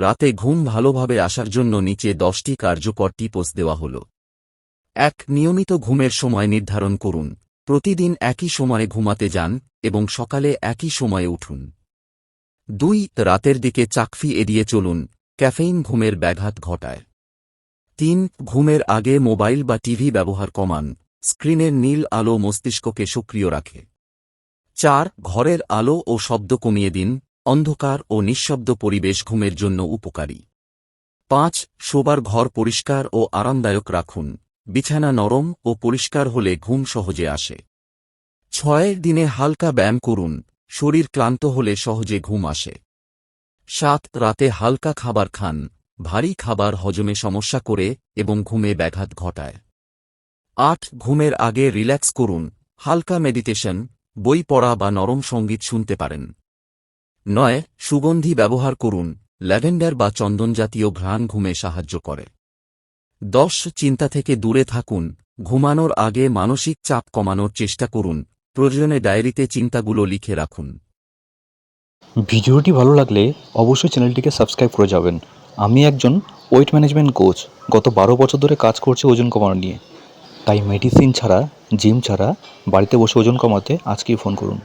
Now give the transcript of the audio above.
রাতে ঘুম ভালোভাবে আসার জন্য নিচে দশটি কার্যকর টিপস দেওয়া হল। এক, নিয়মিত ঘুমের সময় নির্ধারণ করুন। প্রতিদিন একই সময়ে ঘুমাতে যান এবং সকালে একই সময়ে উঠুন। দুই, রাতের দিকে চাকফি এড়িয়ে চলুন। ক্যাফেইন ঘুমের ব্যাঘাত ঘটায়। তিন, ঘুমের আগে মোবাইল বা টিভি ব্যবহার কমান। স্ক্রিনের নীল আলো মস্তিষ্ককে সক্রিয় রাখে। চার, ঘরের আলো ও শব্দ কমিয়ে দিন। অন্ধকার ও নিঃশব্দ পরিবেশ ঘুমের জন্য উপকারী। পাঁচ, শোবার ঘর পরিষ্কার ও আরামদায়ক রাখুন। বিছানা নরম ও পরিষ্কার হলে ঘুম সহজে আসে। ছয়, দিনে হালকা ব্যায়াম করুন। শরীর ক্লান্ত হলে সহজে ঘুম আসে। সাত, রাতে হালকা খাবার খান। ভারী খাবার হজমে সমস্যা করে এবং ঘুমে ব্যাঘাত ঘটায়। আট, ঘুমের আগে রিল্যাক্স করুন। হালকা মেডিটেশন, বই পড়া বা নরম সংগীত শুনতে পারেন। নয়, সুগন্ধি ব্যবহার করুন, ল্যাভেন্ডার বা চন্দন জাতীয় ঘ্রাণ ঘুমে সাহায্য করে। দশ, চিন্তা থেকে দূরে থাকুন, ঘুমানোর আগে মানসিক চাপ কমানোর চেষ্টা করুন, প্রয়োজনে ডায়েরিতে চিন্তাগুলো লিখে রাখুন। ভিডিওটি ভালো লাগলে অবশ্যই চ্যানেলটিকে সাবস্ক্রাইব করে যাবেন। আমি একজন ওয়েট ম্যানেজমেন্ট কোচ, গত বারো বছর ধরে কাজ করছি ওজন কমানো নিয়ে। তাই মেডিসিন ছাড়া, জিম ছাড়া, বাড়িতে বসে ওজন কমাতে আজকেই ফোন করুন।